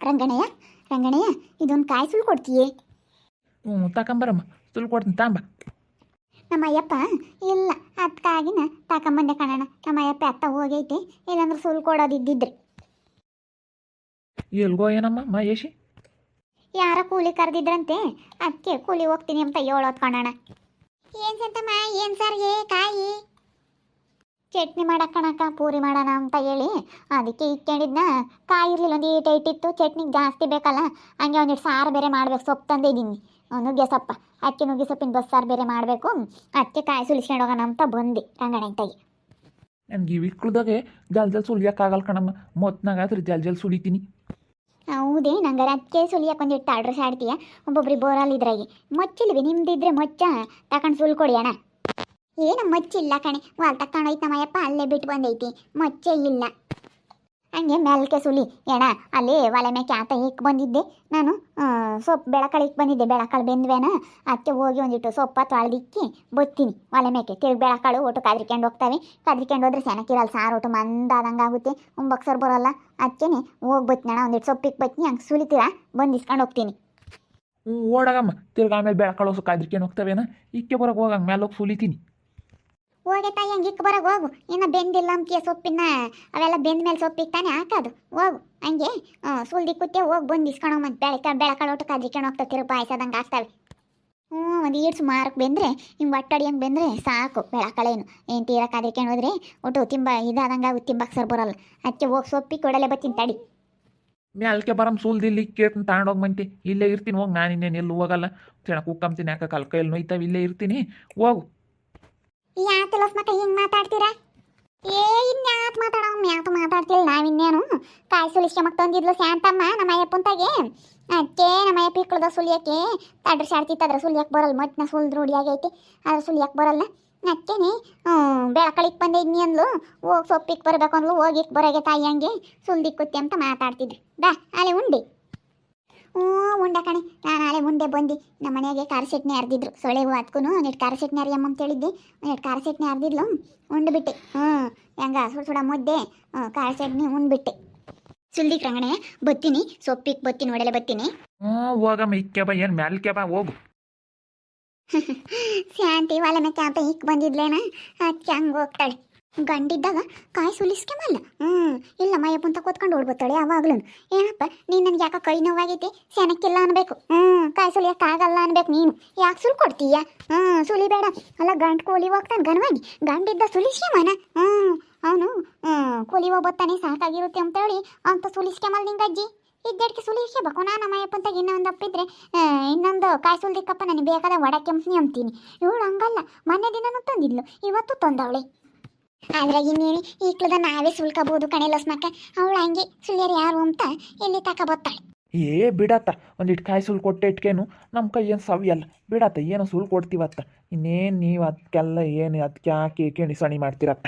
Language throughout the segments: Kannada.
ರಂಗಣಯ್ಯ ರಂಗಣಯ್ಯ ಇದೊಂದು ಕಾಯಿ ಸುಳ್ಳು ಕೊಡ್ತೀಯೇ? ಹ್ಞೂ ತಗೊಂಬರಮ್ಮ ಸುಲ್ ಕೊಡ್ತೀನಿ ತಾಂಬ. ನಮ್ಮ ಅಯ್ಯಪ್ಪ ಇಲ್ಲ ಅದಕ್ಕಾಗಿನ ತಕೊಂಬಂದೆ ಕಾಣಣ್ಣ ನಮ್ಮ ಅಯ್ಯಪ್ಪ ಅತ್ತ ಹೋಗೈತೆ ಇಲ್ಲಾಂದ್ರೆ ಸುಲ್ ಕೊಡೋದಿದ್ದಿದ್ರಿ. ಎಲ್ಗೋ ಏನಮ್ಮ ಮಹೇಶಿ? ಯಾರ ಕೂಲಿ ಕರೆದಿದ್ರಂತೆ ಅದಕ್ಕೆ ಕೂಲಿ ಹೋಗ್ತೀನಿ ಅಂತ ಹೇಳೋದು ಕಾಣೋಣ ಏನು ಸಂತಮ್ಮ ಏನು ಸಾರಿಗೆ ಕಾಯಿ? ಚಟ್ನಿ ಮಾಡಕ್ ಕಣಕ್ಕ ಪೂರಿ ಮಾಡೋಣ ಅಂತ ಹೇಳಿ. ಅದಕ್ಕೆ ಇಟ್ಕೊಂಡಿದ್ನ ಕಾಯಿ ಇರಲಿಲ್ಲ ಒಂದು ಈಟ ಇಟ್ಟಿತ್ತು ಚಟ್ನಿಗೆ ಜಾಸ್ತಿ ಬೇಕಲ್ಲ ಹಂಗೆ ಒಂದಿಟ್ಟು ಸಾರು ಬೇರೆ ಮಾಡಬೇಕು. ಸೊಪ್ಪು ತಂದಿದ್ದೀನಿ. ನುಗ್ಗೆ ಸೊಪ್ಪ ಅಕ್ಕಿ ನುಗ್ಗೆ ಸೊಪ್ಪಿನ ಬಸ್ಸಾರು ಬೇರೆ ಮಾಡಬೇಕು. ಅದಕ್ಕೆ ಕಾಯಿ ಸುಲಿಸ್ಕೊಂಡು ಹೋಗೋಣ ಅಂತ ಬಂದೆ ರಂಗಣಂತಾಗಿ ನನಗೆ ಈ ವಿಕ್ಳದಾಗೆ ಜಲ್ ಜಲ್ ಸುಲಿಯೋಕ್ಕಾಗಲ್ಲ ಕಣಮ್ಮ. ಮೊತ್ತನಾಗಾದ್ರೆ ಜಲ್ ಜಲ್ ಸುಲಿತೀನಿ. ಹೌದೇ ನಂಗಾರೆ ಅದಕ್ಕೆ ಸುಲಿಯಕ್ಕೆ ಒಂದಿಟ್ಟು ಅಡ್ರೆಸ್ ಆಡ್ತೀಯ ಒಬ್ಬೊಬ್ರಿಗೆ ಬೋರಲ್ಲಿ ಇದ್ರಾಗೆ. ಮೊಚ್ಚಿಲ್ವಿ ನಿಮ್ದಿದ್ರೆ ಮೊಚ್ಚ. ತಕೊಂಡು ಸುಲ್ ಕೊಡಿ ಅಣ್ಣ. ಏನು ಮಚ್ಚಿಲ್ಲ ಕಣೆ. ವಾಲ್ ತಕೊಂಡೋಯ್ತು ನಮ್ಮಯ್ಯಪ್ಪ, ಅಲ್ಲೇ ಬಿಟ್ಟು ಬಂದೈತಿ. ಮಚ್ಚೆ ಇಲ್ಲ. ಹಂಗೆ ಮೆಲ್ಕೆ ಸುಲಿ. ಏಣ ಅಲ್ಲೇ ಒಲೆ ಮೇಕೆ ಆತ ಇಕ್ ಬಂದಿದ್ದೆ. ನಾನು ಸೊಪ್ಪು ಬೆಳಕಳು ಇಕ್ ಬಂದಿದ್ದೆ. ಬೆಳಕಳು ಬೆಂದ್ವೇನ, ಅದಕ್ಕೆ ಹೋಗಿ ಒಂದಿಟ್ಟು ಸೊಪ್ಪ ತೊಳೆದಿಕ್ಕಿ ಬತ್ತೀನಿ. ಒಲೆ ಮೇಕೆ ತಿರುಗಿ ಬೆಳಕಳು, ಒಟ್ಟು ಕದ್ರಿಕೊಂಡು ಹೋಗ್ತಾವೆ. ಕದ್ರಿಕೊಂಡು ಹೋದ್ರೆ ಸೆನಕಿರಲ್ಲ ಸಾರು ಒಟ್ಟು ಮಂದಾದಂಗೆ ಆಗುತ್ತೆ. ಒಂಬಕ್ಸರ್ ಬರೋಲ್ಲ. ಅದಕ್ಕೇನೆ ಹೋಗಿ ಬತ್ತಿನಣ ಒಂದಿಟ್ಟು ಸೊಪ್ಪಿಗೆ ಬತ್ತೀನಿ ಹಂಗೆ ಸುಲಿತೀರಾ? ಬಂದು ಹೋಗ್ತೀನಿ. ಓಡಾಗಮ್ಮ ತಿರ್ಗಿ ಆಮೇಲೆ ಬೆಳಕಳು ಕಾದ್ರಿಕೇನು ಹೋಗ್ತಾವೇನ? ಇಕ್ಕೆ ಬರೋಕೆ ಹೋಗಂಗೆ ಮೇಲೆ ಹೋಗಿ ಸುಲಿತೀನಿ. ಹೋಗೆ ತಾಯಿ, ಹಂಗೆ ಇಕ್ಕ ಬರೋಗ ಹೋಗು. ಇನ್ನು ಬೆಂದಿಲ್ಲ ಅಂತೀಯ ಸೊಪ್ಪಿನ ಅವೆಲ್ಲ ಬೆಂದ ಮೇಲೆ ಸೊಪ್ಪಿಗೆ ತಾನೇ ಹಾಕೋದು. ಹೋಗು. ಹಂಗೆ ಸುಲ್ದಿ ಕುತ್ತೆ ಹೋಗಿ ಬಂದು ಇಸ್ಕೊಂಡು ಮತ್ತೆ ಬೆಳಕ ಬೆಳಕಳು ಒಟ್ಟು ಕದ್ರಿಕೊಂಡು ಹೋಗ್ತಾ ತಿರುಗಿ ಪಾಯಸದಂಗೆ ಆಗ್ತವೆ. ಹ್ಞೂ ಒಂದು ಈಡ್ಸು ಮಾರಕ್ಕೆ ಬೆಂದರೆ, ಹಿಂಗೆ ಒಟ್ಟಡಿ ಹಂಗೆ ಬೆಂದರೆ ಸಾಕು ಬೆಳಕಳೇನು ಏನು ತೀರ ಕದ್ರಿಕೊಂಡು ಹೋದ್ರೆ ಒಟ್ಟು ತಿಂಬ ಇದಾದಂಗೆ ತಿಂಬಕ್ಕೆ ಸರ್ ಬರೋಲ್ಲ ಅದಕ್ಕೆ ಹೋಗಿ ಸೊಪ್ಪಿ ಕೊಡಲೇ ಬತ್ತೀನಿ ತಡಿ. ಮ್ಯಾಲ್ಕೆ ಬರಮ್ ಸುಲ್ದಿಲ್ಲಿ ಕೇಳ್ತೀನಿ ತಗೊಂಡೋಗಿ ಮಂತಿ ಇಲ್ಲೇ ಇರ್ತೀನಿ ಹೋಗಿ, ನಾನು ಇನ್ನೇನು ಎಲ್ಲೂ ಹೋಗಲ್ಲ. ಚೆನ್ನ ಕುಕ್ಕಂತೀನಿ ಯಾಕೆ ಕಲ್ಕೈಲಿ ನೋಯ್ತಾವೆ, ಇಲ್ಲೇ ಇರ್ತೀನಿ. ಹೋಗು. ಯಾತಲಸ್ ಮಕ್ಕ ಹಿಂಗೆ ಮಾತಾಡ್ತೀರಾ? ಏ ಇನ್ಯಾತ್ ಮಾತಾಡೋ ಯಾತ ಮಾತಾಡ್ತಿಲ್ಲ ನಾವಿನ್ನೇನು ಕಾಯಿ ಸುಲಿಸ್ಕೊಂಬಕ್ ತಂದಿದ್ಲು ಶಾಂತಮ್ಮ ನಮ್ಮ ಅಯ್ಯಪ್ಪಂತಾಗೆ ಅಕ್ಕೆ ನಮ್ಮ ಅಯ್ಯಪ್ಪ ಇಕ್ಕಳ್ದ ಸುಲಿಯಕ್ಕೆ. ತಡ್ರ ಶಾಡ್ತಿತ್ತು ಅದ್ರ ಸುಲಿಯಕ್ಕೆ ಬರಲ್ಲ. ಮತ್ತೆ ನಾ ಸುಲ್ದು ರೂಢಿಯಾಗೈತಿ ಆಗೈತಿ. ಅದ್ರ ಸುಲಿಯಕ್ಕೆ ಬರಲ್ಲ. ಅದಕ್ಕೇನೆ ಬೆಳಕಳಿಗೆ ಬಂದೆ ಇನ್ನಿ ಅಂದ್ಲು. ಹೋಗಿ ಸೊಪ್ಪಿಗೆ ಬರ್ಬೇಕು ಅಂದ್ಲು. ಹೋಗಿಕ್ ಬರೋಗೆ ತಾಯಿ ಹಂಗೆ ಸುಲ್ದಿಕ್ಕುತ್ತೆ ಅಂತ ಮಾತಾಡ್ತಿದ್ರು ಬಾ ಅಲ್ಲಿ ಉಂಡಿ. ಹ್ಞೂ ಉಂಡ ಕಣೆ. ನಾನು ನಾಳೆ ಮುಂದೆ ಬಂದು. ನಮ್ಮ ಮನೆಗೆ ಖಾರ ಚಟ್ನಿ ಅರ್ದಿದ್ರು ಸೊಳೆಗೂ ಅದಕ್ಕೂ ಒಂದಿಟ್ಟು ಖಾರ ಚಟ್ನಿ ಅರಿಯಮ್ಮ ಅಂತ ಹೇಳಿದ್ದೆ ನೆಟ್ ಖಾರ ಚಟ್ನಿ ಅರ್ದಿದ್ಲು ಉಂಡ್ಬಿಟ್ಟೆ ಹ್ಞೂ ಹೆಂಗ ಸುಡ ಸುಡ ಮುದ್ದೆ. ಹ್ಞೂ ಖಾರ ಚಟ್ನಿ ಉಂಡ್ಬಿಟ್ಟೆ ಸುಲ್ದಿ ರಂಗಣೆ ಬತ್ತೀನಿ. ಸೊಪ್ಪಿಗೆ ಬತ್ತೀನಿ ಒಡೆಲೆ ಬತ್ತೀನಿ. ಹ್ಞೂ ಹೋಗಮ್ಮ ಇಕ್ಕೆ ಬಾ ಏನು ಹೋಗು. ಶಾಂತಿ ಒಲೆ ಮೇಲೆ ಅಂತ ಇಕ್ ಬಂದಿದ್ಲೇನ? ಅದಕ್ಕೆ ಹಂಗೆ ಹೋಗ್ತಾಳೆ. ಗಂಡಿದ್ದಾಗ ಕಾಯಿ ಸುಲಿಸ್ಕೆಮಲ್ಲ. ಹ್ಞೂ ಇಲ್ಲ ಮಯ್ಯಪ್ಪ ಅಂತ ಕೂತ್ಕೊಂಡು ಓಡ್ಬೋತಾಳೆ ಯಾವಾಗ್ಲೂ ಏನಪ್ಪ, ನೀನು ನನಗೆ ಯಾಕೆ ಕೈ ನೋವಾಗೈತಿ? ಸೆನಕ್ಕಿಲ್ಲ ಅನ್ಬೇಕು. ಹ್ಞೂ ಕಾಯಿ ಸುಲಿಯೋಕ್ಕಾಗಲ್ಲ ಅನ್ಬೇಕು ನೀನು. ಯಾಕೆ ಸುಲ್ ಕೊಡ್ತೀಯ ಹ್ಞೂ ಸುಲಿಬೇಡ. ಅಲ್ಲ, ಗಂಡು ಕೂಲಿ ಹೋಗ್ತಾನೆ ಗನವಾಗಿ ಗಂಡಿದ್ದ ಸುಲಿಸ್ಕೆಮನ? ಹ್ಞೂ ಅವನು ಕೂಲಿ ಹೋಗ್ಬೋತಾನೆ ಸಾಕಾಗಿರುತ್ತೆ ಅಂತ ಹೇಳಿ ಅಂತ ಸುಲಿಸ್ಕೊಂಬಲ್ ನಿಂಗೆ ಅಜ್ಜಿ. ಇದ್ದಕ್ಕೆ ಸುಲಿಸ್ಕೋಬೇಕು. ನಾನು ಅಂತಾಗ ಇನ್ನೊಂದು ಅಪ್ಪಿದ್ರೆ ಇನ್ನೊಂದು ಕಾಯಿ ಸುಲ್ದಿಕ್ಕಪ್ಪ, ನನಗೆ ಬೇಕಾದ ವಡ ಕೆಂಪ್ನಿ ಅಂತೀನಿ. ಇವಳು ಹಂಗಲ್ಲ. ಮೊನ್ನೆ ದಿನನೂ ತಂದಿದ್ಲು, ಇವತ್ತು ತಂದವಳೆ. ಆದ್ರೆ ಇನ್ನೇನು ಈಕ್ಳದ ನಾವೇ ಸುಲ್ಕಬಹುದು ಕಣೆ ಲಸ್ಮಕ್ಕ. ಅವಳು ಹಂಗೆ ಸುಳ್ಯರು ಯಾರು ಅಂತ ಎಲ್ಲಿ ತಕ ಬತ್ತಾಳೆ. ಏ ಬಿಡತ್ತ ಒಂದಿಟ್ಟು ಕಾಯಿ ಸುಲ್ ಕೊಟ್ಟೆ ಇಟ್ಕೇನು? ನಮ್ಮ ಕೈ ಏನು ಸವಿಯಲ್ಲ. ಬಿಡತ್ತ ಏನು ಸುಲ್ ಕೊಡ್ತೀವತ್ತ. ಇನ್ನೇನು ನೀವು ಅದಕ್ಕೆಲ್ಲ ಏನು ಅದಕ್ಕೆ ಹಾಕಿ ಕೇಳಿ ಸಣಿ ಮಾಡ್ತೀರತ್ತ?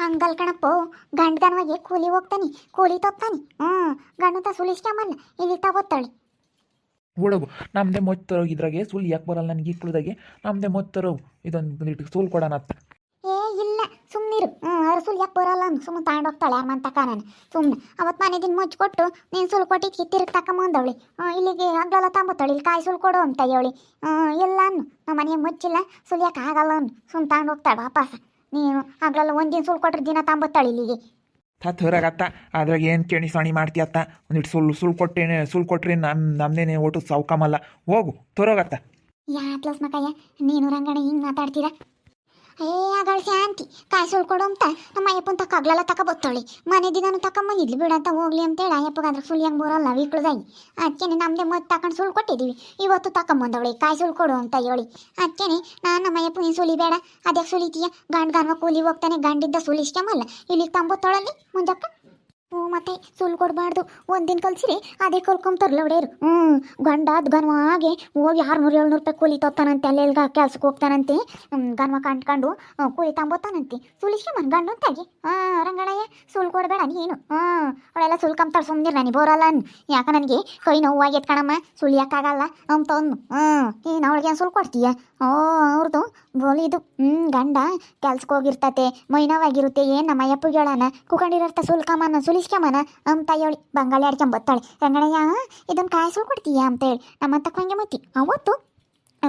ಹಂಗಲ್ ಕಣಪ್ಪ ಗಂಡ ಗನ್ವಾಗಿ ಕೂಲಿ ಹೋಗ್ತಾನೆ ಕೂಲಿ ತಪ್ತಾನೆ. ಹ್ಞೂ ಗಂಡತ ಸುಲಿಸ್ಕೊಂಬಲ್ಲ ಇಲ್ಲಿ ತಗೋತಾಳೆ ಹುಡುಗು ನಮ್ಮದೇ ಮೊತ್ತರೋಗಿದ್ರಾಗೆ ಇದ್ರಾಗೆ ಸುಲ್ ಯಾಕೆ ಬರಲ್ಲ ನನಗೆ ಇಕ್ಕಳದಾಗೆ ನಮ್ಮದೇ ಮೊತ್ತರವು ಇದೊಂದು ಸುಳ್ಳು ಸುಲ್ ಕೊಡೋಣ ಅತ್ತ ಹ್ಞೂ ಅವ್ರು ಸುಲ್ ಯಾಕೆ ಬರಲ್ಲ ಅಂತ ಸುಮ್ಮನೆ ತಗೊಂಡು ಹೋಗ್ತಾಳೆ ಯಾರ ತಕ ನಾನು ಸುಮ್ಮನೆ ಅವತ್ತು ಮನೆ ದಿನ ಮುಚ್ಚಿ ಕೊಟ್ಟು ನೀನು ಸುಲ್ ಕೊಟ್ಟಿದ್ದು ತಿರುಗಿ ತಕೊಂಬಂದವಳಿ ಇಲ್ಲಿಗೆ ಹಗ್ಲೆಲ್ಲ ತಂಬತ್ತಾಳೆ ಇಲ್ಲಿ ಕಾಯಿ ಸುಲ್ ಕೊಡು ಅಂತ ಹೇಳಿ. ಇಲ್ಲ ಅನ್ನು ನಮ್ಮ ಮನೆಗೆ ಮುಚ್ಚಿಲ್ಲ ಸುಲಿಯಕ್ಕೆ ಆಗಲ್ಲ ಅನ್ನು ಸುಮ್ಮನೆ ತಗೊಂಡು ಹೋಗ್ತಾಳೆ ವಾಪಸ್. ನೀನು ಹಗ್ಲೆಲ್ಲ ಒಂದಿನ ಸುಲ್ ಕೊಟ್ಟರೆ ದಿನ ತಂಬತ್ತಾಳೆ ಇಲ್ಲಿಗೆ. ತತ್ ಹೊರಗತ್ತ ಅದ್ರಾಗ ಏನು ಕೇಣಿ ಸಣಿ ಮಾಡ್ತೀಯತ್ತ? ಒಂದಿಟ್ಟು ಸುಲ್ ಸುಲ್ ಕೊಟ್ಟೇನೆ ಸುಲ್ ಕೊಟ್ರಿ ನಮ್ಮ ನಮ್ದೇನೆ ಒಟ್ಟು ಸೌಕಮಲ್ಲ. ಹೋಗು ತೊರೋಗತ್ತ. ಯಾ ಪ್ಲಸ್ ಮಕ್ಕಯ್ಯ ನೀನು ರಂಗಣ ಹಿಂಗೆ ಮಾತಾಡ್ತೀರಾ? ಏ ಆಗಳ ಶಾಂತಿ, ಕಾಸು ಉಳ್ಕೊಡು ಕೊಡು ಅಂತ ನಮ್ಮ ಅಯ್ಯಪ್ಪನ ತಕ್ಕ ಹಗ್ಲೆಲ್ಲ ತಕ ಬತ್ತೊಳಿ. ಮನೆ ದಿನಾನು ತಕೊಂಬಂದಿದ್ಲು ಬಿಡ ಅಂತ ಹೋಗ್ಲಿ ಅಂತೇಳಿ ಅಯ್ಯಪ್ಪಗೆ ಅಂದ್ರೆ ಫುಲ್ ಹೆಂಗೆ ಬರೋಲ್ಲ ವೀಕ್ಳದಾಗಿ ಅದಕ್ಕೇನೆ ನಮ್ಮದೇ ಮತ್ತೆ ತಕೊಂಡು ಸುಳ್ಳು ಕೊಟ್ಟಿದ್ದೀವಿ ಇವತ್ತು ತಕೊಂಬಂದವಳೆ ಕಾಯಿ ಸುಲ್ ಕೊಡು ಅಂತ ಹೇಳಿ. ಅದಕ್ಕೇನೆ ನಾನು ನಮ್ಮ ಅಯ್ಯಪ್ಪ ನೀನು ಸುಲಿಬೇಡ. ಅದಕ್ಕೆ ಸುಲಿತೀಯ? ಗಂಡ ಗನ್ವ ಕೂಲಿ ಹೋಗ್ತಾನೆ, ಗಂಡಿದ್ದ ಸುಲಿಸ್ಕೊಂಬಲ್ಲ ಇಲ್ಲಿಗೆ ತಂಬತ್ತೊಳಲ್ಲಿ ಮುಂದಕ್ಕ? ಹ್ಞೂ ಮತ್ತೆ ಸುಲ್ ಕೊಡಬಾರ್ದು. ಒಂದಿನ ಕಲ್ಸಿರಿ ಅದೇ ಕಲ್ಕೊಂತಾರಲ್ಲ ಒಡೆಯರು. ಹ್ಞೂ ಗಂಡ ಗನ್ವಾಗೆ ಹೋಗಿ ಆರ್ನೂರು ಏಳ್ನೂರು ರೂಪಾಯಿ ಕೂಲಿ ತೊತ್ತಾನಂತೆ ಅಲ್ಲೆಲ್ಗ ಕೆಲ್ಸಕ್ಕೆ ಹೋಗ್ತಾನಂತೆ. ಹ್ಮ್, ಗನ್ವ ಕಂಡ್ಕೊಂಡು ಹ್ಮ್, ಕೂಲಿ ತಂಬೋತಾನಂತೆ ಸುಲಿಸ್ಕೊಂಬನ್ ಗಂಡು ಅಂತಾಗಿ ಹಾಂ ರಂಗಣಯ್ಯ ಸುಲ್ ಕೊಡಬೇಡ ನೀನು. ಹಾಂ ಅವಳೆಲ್ಲ ಸುಲ್ಕಂತಾಳೆ ಸುಮ್ಮನೆ ನನಗೆ ಬರೋಲ್ಲ ಯಾಕೆ ನನಗೆ? ಕೈ ನೋವಾಗಿ ಕಣಮ್ಮ ಸುಲಿಯೋಕ್ಕಾಗಲ್ಲ. ಅಂತ ತಂದು ಹಾಂ ನೀನು ಅವಳಿಗೆ ಏನು ಸುಲ್ ಕೊಡ್ತೀಯ? ಓ ಅವ್ರದ್ದು ಬೋಲಿದು ಹ್ಞೂ ಗಂಡ ಕೆಲ್ಸಕ್ಕೆ ಹೋಗಿರ್ತತೆ ಮೈನವಾಗಿರುತ್ತೆ. ಏನು ನಮ್ಮ ಅಯ್ಯಪ್ಪಗೆ ಹೇಳೋಣ? ಕುಕೊಂಡಿರತ್ತ ಸುಲ್ಕಮ್ಮನ ಸುಲಿಸ್ ಸುಲಿಸ್ಕೊಂಬನ ಅಂತ ಹೇಳಿ ಬಂಗಾಳಿ ಆಡ್ಕೊಂಬತ್ತಾಳೆ ರಂಗಣಯ್ಯ ಇದನ್ನು ಕಾಯಿ ಕೊಡ್ತೀಯ ಅಂತ ಹೇಳಿ. ನಮ್ಮ ತಕ್ಕಂಗೆ ಮತ್ತಿ ಅವತ್ತು?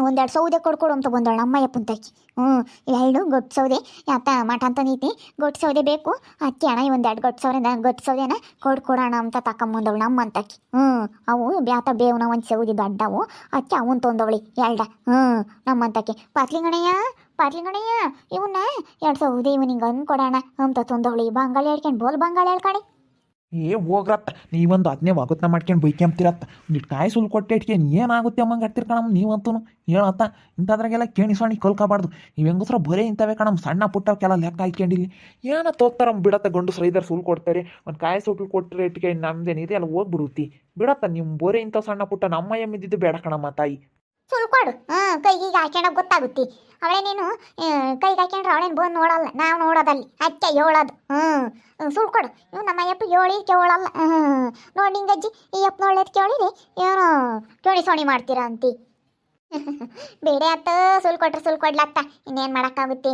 ಒಂದೆರಡು ಸೌದೆ ಕೊಡ್ಕೊಡು ಅಂತ ಬಂದವಳು ಅಮ್ಮಯ್ಯ ಪುಂತಕ್ಕಿ ಹ್ಞೂ ಎರಡು ಗೊಟ್ಟು ಸೌದೆ. ಯಾತ ಮಠ ಅಂತ ನೀತಿ? ಗೊಟ್ಟು ಸೌದೆ ಬೇಕು. ಅಕ್ಕಿ ಅಣ್ಣ ಒಂದೆರಡು ಗೊಟ್ಟು ಸೌದೆ ಗೊಟ್ಟು ಸೌದೆನ ಕೊಡ್ಕೊಡೋಣ ಅಂತ ತಕೊಂಬಂದವಳು ನಮ್ಮ ಅಂತಕ್ಕಿ ಹ್ಞೂ ಅವು ಬ್ಯಾತ ಬೇವನ ಒಂದು ಸೌದೆ ದೊಡ್ಡವು. ಅಕ್ಕಿ ಅವನ್ ತೊಂದವಳಿ, ಎರಡ. ಹ್ಞೂ ನಮ್ಮಂತಕ್ಕೆ ಪಾತ್ಲಿಂಗಣಯ್ಯ ಪಾತ್ಲಿಂಗಣಯ್ಯ ಇವನ್ನ ಎರಡು ಸೌದೆ ಇವನಿಗೆ ಅಂದ್ಕೊಡೋಣ ಅಂತ ತೊಂದವಳಿ. ಬಂಗಾಳಿ ಹೇಳ್ಕೊಂಡು ಬೋಲ್ ಬಂಗಾಳಿ ಹೇಳ್ಕಣಿ ಏ ಹೋಗ್ರತ್ತ ನೀವೊಂದು ಅದನ್ನೇ ವಾಗುತ್ನ ಮಾಡ್ಕೊಂಡು ಬೈಕ್ಯಂಬ್ತಿರತ್ತ ಒಂದಿಟ್ಟು ಕಾಯಿ ಸುಲ್ ಕೊಟ್ಟೆ ಇಟ್ಕೆ ಏನಾಗುತ್ತೆ ಅಮ್ಮಂಗೆ ಹತ್ತಿರ ಕಣಮ್ಮ ನೀವಂತೂ ಹೇಳತ್ತ ಇಂಥದ್ರಾಗೆಲ್ಲ ಕೇಣಿಸೋಣಿ ಕಲ್ಕಬಾರ್ದು. ನೀವು ಹೆಂಗಸ್ರ ಬರೇ ಇಂಥವೇ ಕಣಮ್ಮ, ಸಣ್ಣ ಪುಟ್ಟವಕ್ಕೆಲ್ಲ ಲೆಕ್ಕ ಹಾಕ್ಕೊಂಡಿಲ್ಲಿ ಏನ ತೋಗ್ತಾರಮ್ಮ ಬಿಡತ್ತ ಗಂಡು ಸೈದರ್ ಸುಲ್ ಕೊಡ್ತಾರೆ, ಒಂದು ಕಾಯಿ ಸುಟ್ಟು ಕೊಟ್ಟರೆ ಇಟ್ಕೆ ನಮ್ದೇನಿದೆ ಎಲ್ಲ ಹೋಗ್ಬಿಡುತ್ತಿ. ಬಿಡತ್ತ ನಿಮ್ಮ ಬೋರೆ ಇಂಥ ಸಣ್ಣ ಪುಟ್ಟ, ನಮ್ಮ ಎಮ್ಮಿದ್ದು ಬೇಡ ಕಣಮ್ಮ ತಾಯಿ. ಸುಳ್ಕೊಡು ಹಾಂ ಕೈಗೀಗ ಹಾಕ್ಯಂಡ ಗೊತ್ತಾಗುತ್ತೆ. ಅವಳೆ ನೀನು ಕೈಗೆ ಹಾಕ್ಯಂಡ್ರೆ ಅವಳೇನು ಬಂದು ನೋಡಲ್ಲ. ನಾವು ನೋಡೋದಲ್ಲಿ, ಅಚ್ಚ ಹೇಳೋದು ಹ್ಞೂ ಸುಳ್ಕೊಡು ಇವ್ ನಮ್ಮ ಅಯ್ಯಪ್ಪ ಹೇಳಿ ಕೇಳಲ್ಲ. ಹ್ಞೂ ನೋಡಿ ನಿಂಗಜ್ಜಿ, ಈ ಅಪ್ಪ ನೋಡ್ಲೇದು ಕೇಳಿರಿ ಏನೋ ಕೇಳಿ ಸೋಣಿ ಮಾಡ್ತೀರಾ ಅಂತಿ. ಬೇಡ ಅತ್ತ ಸುಲ್ ಕೊಟ್ರೆ ಸುಲ್ ಕೊಡ್ಲತ್ತ, ಇನ್ನೇನು ಮಾಡೋಕ್ಕಾಗುತ್ತೆ?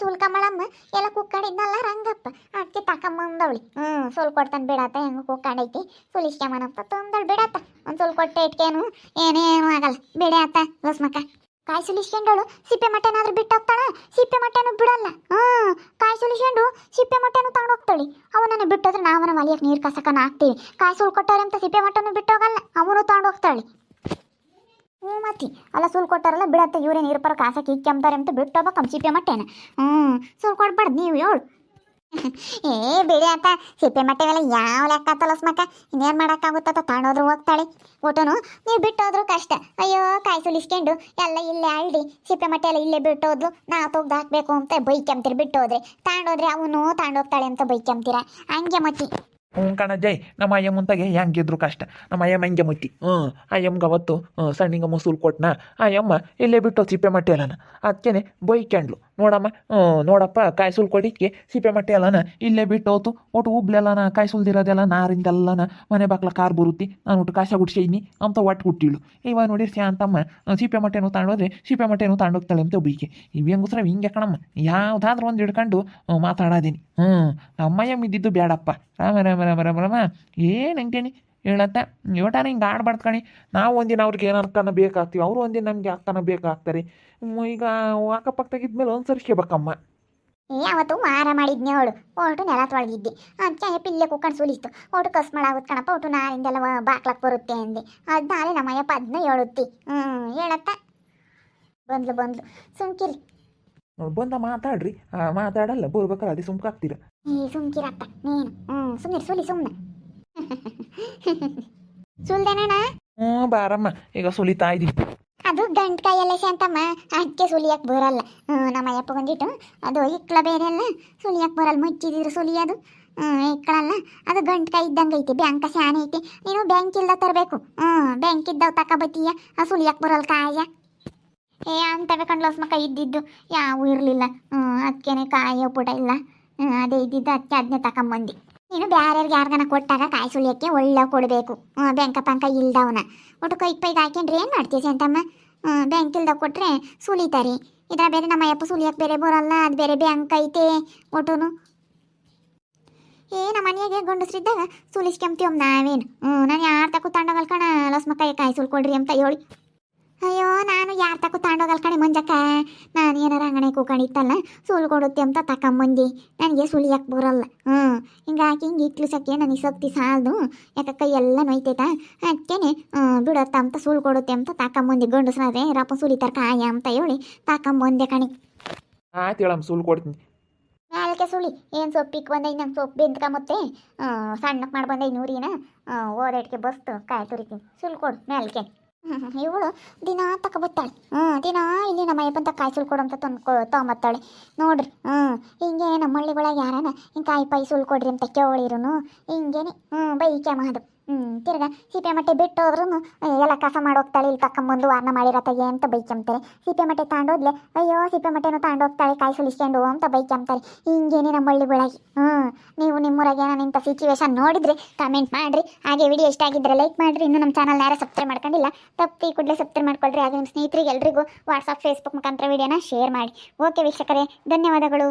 ಸುಲ್ಕ ಮಾಡಮ್ಮ ಎಲ್ಲ ಕುಕ್ಕಡಿದ್ನಲ್ಲ ರಂಗಪ್ಪ ಅದಕ್ಕೆ ತಕೊಂಬಂದವಳಿ ಹ್ಞೂ ಸುಲ್ ಕೊಡ್ತಾನೆ ಬಿಡತ್ತ ಹೆಂಗೆ ಕುಕ್ಕಂಡೈತಿ. ಸುಲಿಸ್ಕೊಂಬನಪ್ಪ, ತಂದಳು ಬಿಡತ್ತ ಒಂದು ಸುಲ್ ಕೊಟ್ಟೆ ಇಟ್ಕೇನು, ಏನೇನು ಆಗಲ್ಲ. ಬೇಡ ಅತ್ತ ಲಸ್ಮಕ್ಕ ಕಾಯಿ ಸುಲಿಸ್ಕೊಂಡಳು ಸಿಪ್ಪೆ ಮಟ್ಟೆನಾದ್ರೂ ಬಿಟ್ಟು ಹೋಗ್ತಾಳ? ಸಿಪ್ಪೆ ಮಟ್ಟೆನೂ ಬಿಡಲ್ಲ. ಹ್ಞೂ ಕಾಯಿ ಸುಲಿಸ್ಕೊಂಡು ಸಿಪ್ಪೆ ಮಟ್ಟೆನೂ ತಗೊಂಡು ಹೋಗ್ತಾಳಿ. ಅವನನ್ನು ಬಿಟ್ಟೋದ್ರೆ ನಾವನ ಮಲಿಯಕ್ಕೆ ನೀರು ಕಸಕನ ಹಾಕ್ತೀವಿ. ಕಾಯಿ ಸುಲ್ ಕೊಟ್ಟವ್ರೆ ಅಂತ ಸಿಪ್ಪೆ ಮಟ್ಟನು ಬಿಟ್ಟು ಹೋಗಲ್ಲ, ಅವನು ತಗೊಂಡು ಹೋಗ್ತಾಳಿ. ಹ್ಞೂ ಮತ್ತಿ. ಅಲ್ಲ ಸುಲ್ ಕೊಟ್ಟಾರಲ್ಲ, ಬಿಡತ್ತೆ, ಇವ್ರೇನು ನೀರು ಪರ ಕಾಸಕ್ಕೆ ಇಕ್ಕೆಂಬ್ತಾರೆ ಅಂತ ಬಿಟ್ಟು ಹೋಗ್ಬೇಕಮ್ಮ ಸಿಪ್ಪೆ ಮಟ್ಟೆನ. ಹ್ಞೂ ಸುಲ್ ಕೊಡ್ಬಾರ್ದು ನೀವು ಏ, ಬಿಡಿ ಅಂತ ಸಿಪ್ಪೆ ಮಟ್ಟೆವೆಲ್ಲ ಯಾವ ಲೆಕ್ಕ ತಲಸ್ಮಕ್ಕ ಇನ್ನೇನು ಮಾಡೋಕ್ಕಾಗುತ್ತ ತಾಣೋದ್ರು ಹೋಗ್ತಾಳೆ. ಊಟನು ನೀವು ಬಿಟ್ಟೋದ್ರು ಕಷ್ಟ. ಅಯ್ಯೋ ಕಾಯಿ ಸುಲಿಸ್ಕೊಂಡು ಎಲ್ಲ ಇಲ್ಲೇ ಅಳ್ಳಿ ಸಿಪ್ಪೆ ಮಟ್ಟೆ ಎಲ್ಲ ಇಲ್ಲೇ ಬಿಟ್ಟೋದ್ಲು ನಾ ತೊಗ್ದು ಹಾಕ್ಬೇಕು ಅಂತ ಬೈಕೆಂಬ್ತೀರಿ ಬಿಟ್ಟೋದ್ರೆ ತಾಂಡೋದ್ರೆ ಅವನು ತಾಂಡೋಗ್ತಾಳೆ ಅಂತ ಬೈಕೆಂಬ್ತೀರ ಹಂಗೆ ಮತ್ತಿ. ಹ್ಞೂ ಕಣ ಜೈ. ನಮ್ಮ ಅಯ್ಯ ಮುಂತಾಗೆ ಹೆಂಗಿದ್ರು ಕಷ್ಟ. ನಮ್ಮ ಅಯ್ಯಮ್ಮ ಹೆಂಗೆ ಮುತ್ತಿ ಹ್ಞೂ, ಅಯ್ಯಮ್ಗೆ ಅವತ್ತು, ಹ್ಞೂ, ಸಣ್ಣಿಂಗ ಮುಸುಲ್ ಕೊಟ್ನ. ಅಯ್ಯಮ್ಮ ಇಲ್ಲೇ ಬಿಟ್ಟು ಚಿಪ್ಪೆ ಅಲ್ಲ ಅದಕ್ಕೇನೆ ಬೈಕ್ಯಾಂಡ್ಲು ನೋಡಮ್ಮ ನೋಡಪ್ಪ, ಕಾಯಿ ಸುಲ್ ಕೊಡಿಕ್ಕೆ ಸಿಪೆ ಮಟ್ಟೆ ಅಲ್ಲನ ಇಲ್ಲೇ ಬಿಟ್ಟು ಹೋತು ಒಟ್ಟು ಉಬ್ಲೆಲ್ಲನ ಕಾಯಿ ಸುಲ್ದಿರೋದೆಲ್ಲ ನಾರಿಂದೆಲ್ಲನ ಮನೆ ಬಾಕ್ಲ ಕಾರ್ ಬರುತ್ತಿ. ನಾನು ಒಟ್ಟು ಕಾಸ ಗುಡ್ಸಿದ್ನಿ ಅಂತ ಒಟ್ಟು ಹುಟ್ಟಿಳು. ಇವಾಗ ನೋಡಿರಿ ಶಾಂತಮ್ಮ ಸಿಪೆ ಮಟ್ಟೆನೂ ತಾಂಡೋದ್ರೆ ಸಿಪೆ ಮಟ್ಟೆನೂ ತಾಂಡೋಗ್ತಾಳೆ ಅಂತ ಬೀಕೆ ಇವ್ಯಂಗುಸ್ರ ಹಿಂಗೆ ಕಣಮ್ಮ, ಯಾವುದಾದ್ರೂ ಒಂದು ಹಿಡ್ಕೊಂಡು ಮಾತಾಡೋದೀನಿ. ಹ್ಞೂ ಅಮ್ಮಯ್ಯ ಇದ್ದಿದ್ದು ಬೇಡಪ್ಪ ರಾಮ ರಾಮ ರಾಮ ರಾಮ ರಾಮ. ಏನು ಹಂಗೇನಿ ಹೇಳತ್ತ. ಯೋಟಾನ ಹಿಂಗೆ ಆಡ್ಬಾರ್ದು ಕಣಿ. ನಾವು ಒಂದಿನ ಅವ್ರಿಗೆ ಏನು ಅನ್ಕನ ಬೇಕಾಗ್ತೀವಿ ಅವರು ಒಂದಿನ ನಮಗೆ ಅಕ್ಕನ ಬೇಕಾಗ್ತಾರೆ. ಈಗ ಅಕ್ಕಪಕ್ಕದಾಗಿದ್ಮೇಲೆ ಒಂದು ಸರಿಸ್ಕೋಬೇಕಮ್ಮ ಯಾವತ್ತು ಮಾರ ಮಾಡಿದ್ನಿ ಅವಳು. ಒಟ್ಟು ನೆಲ ತೊಳಗಿದ್ದೆ. ಅದಕ್ಕೆ ಪಿಲ್ಲೆ ಕುಕ್ಕಂಡು ಸುಲಿಸ್ತು. ಒಟ್ಟು ಕಸ್ ಮಾಡಾಗುತ್ತೆ ಕಣಪ್ಪ ಒಟ್ಟು ನಾರಿಂದೆಲ್ಲ ಬಾಕ್ಲಕ್ಕೆ ಬರುತ್ತೆ ಅಂದೆ. ಅದಾಲೆ ನಮ್ಮಯ್ಯಪ್ಪ ಅದನ್ನ ಹೇಳುತ್ತಿ. ಹ್ಞೂ ಹೇಳತ್ತ. ಬಂದ್ಲು ಬಂದ್ಲು. ಸುಮ್ಕಿರಿ. ಬಂದ ಮಾತಾಡ್ರಿ. ಮಾತಾಡಲ್ಲ ಬರ್ಬೇಕಾದ್ರೆ ಅದೇ ಸುಮ್ಕಾಗ್ತೀರ. ಏ ಸುಮ್ಕಿರಪ್ಪ ನೀನು. ಹ್ಞೂ ಸುಮ್ಮನೆ ಸುಲಿ ಸುಮ್ಮನೆ ಸುಲ್ದೇನಣ್ಣ ಹ್ಞೂ ಬಾರಮ್ಮ. ಈಗ ಸುಲಿತಾ ಇದೀವಿ ಅದು ಗಂಟ್ ಕೈಯಲ್ಲ ಶಾಂತಮ್ಮ ಅದಕ್ಕೆ ಸುಲಿಯಕ್ಕೆ ಬರಲ್ಲ. ನಮ್ಮ ಅಯ್ಯಪ್ಪ ಬಂದಿಟ್ಟು ಅದು ಇಕ್ಕಳ ಬೇರೆ ಅಲ್ಲ. ಸುಲಿಯಕ್ಕೆ ಬರಲ್ಲ. ಮುಚ್ಚಿದಿರು ಸುಲಿಯೋದು. ಅದು ಇಕ್ಕಳಲ್ಲ ಅದು ಗಂಟ್ ಕೈ ಇದ್ದಂಗೆ ಐತಿ. ಬ್ಯಾಂಕ ಶಾನೆ ಐತಿ. ನೀನು ಬ್ಯಾಂಕ್ ಇಲ್ದ ತರಬೇಕು. ಹ್ಞೂ ಬ್ಯಾಂಕ್ ಇದ್ದವು ತಕೊಬತ್ತೀಯ ಆ ಸುಲಿಯಕ್ಕೆ ಬರಲ್ಲ ಕಾಯ. ಏ ಅಂತವೆ ಕಂಡ್ಲಸ್ ಮಕ್ಕ ಇದ್ದಿದ್ದು. ಯಾವೂ ಇರಲಿಲ್ಲ. ಹ್ಞೂ ಅದಕ್ಕೇನೆ ಕಾಯೋ ಪುಟ ಇಲ್ಲ. ಅದೇ ಇದ್ದಿದ್ದು ಅದಕ್ಕೆ ಅದನ್ನೇ ತಕೊಂಬಂದು. ನೀನು ಬ್ಯಾರ್ಯಾರಿಗೆ ಯಾರ್ಗನ ಕೊಟ್ಟಾಗ ಕಾಯಿ ಸುಲಿಯಕ್ಕೆ ಒಳ್ಳೆ ಕೊಡಬೇಕು. ಬ್ಯಾಂಕ್ ಪಂಕ ಇಲ್ದವನ. ಒಟ್ಟು ಕೈ ಪೈಗೆ ಹಾಕೊಂಡ್ರಿ ಏನು ಮಾಡ್ತೀಯ ಅಂತಮ್ಮ ಬ್ಯಾಂಕ್ ಇಲ್ದಾಗ ಕೊಟ್ಟರೆ ಸುಲಿತಾರಿ. ಇದ್ರ ಬೇರೆ ನಮ್ಮ ಅಯ್ಯಪ್ಪ ಸುಲಿಯಕ್ಕೆ ಬೇರೆ ಬರಲ್ಲ, ಅದು ಬೇರೆ ಬ್ಯಾಂಕ್ ಐತೆ ಒಟ್ಟುನು. ಏ, ನಮ್ಮ ಮನೆಯಾಗೆ ಗಂಡಸ್ರಿದ್ದಾಗ ಸುಲಿಸ್ಕೊಂತೀವಮ್ಮ ನಾವೇನು? ಹ್ಞೂ ನಾನು ಯಾರು ತಕ್ಕೂ ತಂಡಗಲ್ಕಣ ಕಣ ಲಸ್ಮಕ್ಕಾಯಿ ಕಾಯಿ ಸುಲ್ಕೊಡ್ರಿ ಅಂತ ಹೇಳಿ. ಅಯ್ಯೋ ನಾನು ಯಾರ ತಕ್ಕೂ ತಗೊಂಡೋಗಲ್ ಕಣೆ ಮುಂಜಕ್ಕ? ನಾನು ಏನಾರ ಅಂಗಡಿ ಕೂಕೊಂಡಿತ್ತಲ್ಲ ಸುಳ್ಳು ಕೊಡುತ್ತೆ ಅಂತ ಬಂದಿ ನನಗೆ ಸುಳಿಯಕ್ಕೆ ಬರಲ್ಲ. ಹ್ಞೂ ಹಿಂಗಾಗಿ ಹಿಂಗೆ ಇಟ್ಲು ಸಕ್ಕೆ ನನಗೆ ಸಾಲದು. ಯಾಕೆ ಕೈ ಎಲ್ಲ ನೋಯ್ತೈತಾ? ಅದಕ್ಕೇನೆ ಬಿಡತ್ತ ಅಂತ ಸುಳ್ಳು ಕೊಡುತ್ತೆ ಅಂತ ತಾಕಂಬಂದೆ. ಗಂಡಸ್ರಾದ್ರೆ ರಪ್ಪ ಸುಳಿತಾರ ಕಾಯ ಅಂತ ಹೇಳಿ ಬಂದೆ ಕಣಿ. ಆಯ್ತು ಹೇಳಮ್ಮ ಸುಳ್ಳು ಕೊಡ್ತೀನಿ. ನಾಲ್ಕೆ ಸುಳಿ. ಏನು ಸೊಪ್ಪಿಗೆ ಬಂದೈ ನಂಗೆ ಸೊಪ್ಪು ಮತ್ತೆ? ಸಣ್ಣಕ್ಕೆ ಮಾಡಿ ಬಂದೈ ನೂರಿನ ಓದಾಟಿಗೆ ಬಸ್ತು ಕಾಯಿ ತುರಿತೀನಿ. ಸುಳ್ಳು ಕೊಡು ನಾಲ್ಕೆ. ಇವಳು ದಿನ ತಕೊಬತ್ತಾಳೆ ಹ್ಞೂ ದಿನ ಇಲ್ಲಿ ನಮ್ಮ ಅಯ್ಯಪ್ಪಂತ ಕಾಯಿ ಸುಲ್ಕೊಡು ಅಂತ ತಂದ್ಕೊ ತೊಗೊಂಬತ್ತಾಳೆ. ನೋಡ್ರಿ ಹ್ಞೂ ಹಿಂಗೆ ನಮ್ಮ ಹಳ್ಳಿಗೊಳಗೆ ಯಾರನ ಹಿಂಗೆ ಕಾಯಿ ಪಾಯಿ ಸುಲ್ಕೊಡ್ರಿ ಅಂತ ಕೇಳಿರುನು ಹಿಂಗೇನೆ ಹ್ಞೂ ಬೈಕೆ ಮಾಡು ಹ್ಞೂ ತಿರ್ಗ ಸಿಪೆ ಮಟ್ಟೆ ಬಿಟ್ಟು ಹೋದ್ರೂ ಎಲ್ಲ ಕಸ ಮಾಡೋಗ್ತಾಳೆ, ಇಲ್ಲಿ ತಕೊಂಬಂದು ವಾರನ ಮಾಡಿರತ್ತಾಗೆ ಅಂತ ಬೈಕೆಂಬ್ತಾರೆ. ಸಿಪೆ ಮಟ್ಟೆ ತಾಂಡೋದ್ಲೆ, ಅಯ್ಯೋ ಸಿಪೆ ಮಟ್ಟೆನೂ ತಾಂಡೋಗ್ತಾಳೆ, ಕಾಯಿ ಸುಲಿಸ್ಕೊಂಡು ಅಂತ ಬೈಕೆಂಬ್ತಾರೆ. ಹಿಂಗೇನೆ ನಮ್ಮ ಹಳ್ಳಿಗೊಳಗೆ ಹ್ಞೂ ನೀವು ನಿಮ್ಮೂರಾಗೆ ಏನೋ ನಿಂತ ಸಿಚುವೇಶನ್ ನೋಡಿದ್ರೆ ಕಮೆಂಟ್ ಮಾಡಿರಿ. ಹಾಗೆ ವಿಡಿಯೋ ಇಷ್ಟ ಆಗಿದ್ರೆ ಲೈಕ್ ಮಾಡಿರಿ. ಇನ್ನೂ ನಮ್ಮ ಚಾನಲ್ ಯಾರು ಸಬ್ಸ್ಕ್ರೈಬ್ ಮಾಡ್ಕೊಂಡಿಲ್ಲ, ತಪ್ಪಿ ಕೂಡಲೇ ಸಬ್ಸ್ಕ್ರೈಬ್ ಮಾಡ್ಕೊಳ್ರಿ. ಹಾಗೆ ನಿಮ್ಮ ಸ್ನೇಹಿತರಿಗೆ ಎಲ್ರಿಗೂ ವಾಟ್ಸಪ್ ಫೇಸ್ಬುಕ್ ಮುಖಾಂತರ ವಿಡಿಯೋನ ಶೇರ್ ಮಾಡಿ. ಓಕೆ ವೀಕ್ಷಕರೇ, ಧನ್ಯವಾದಗಳು.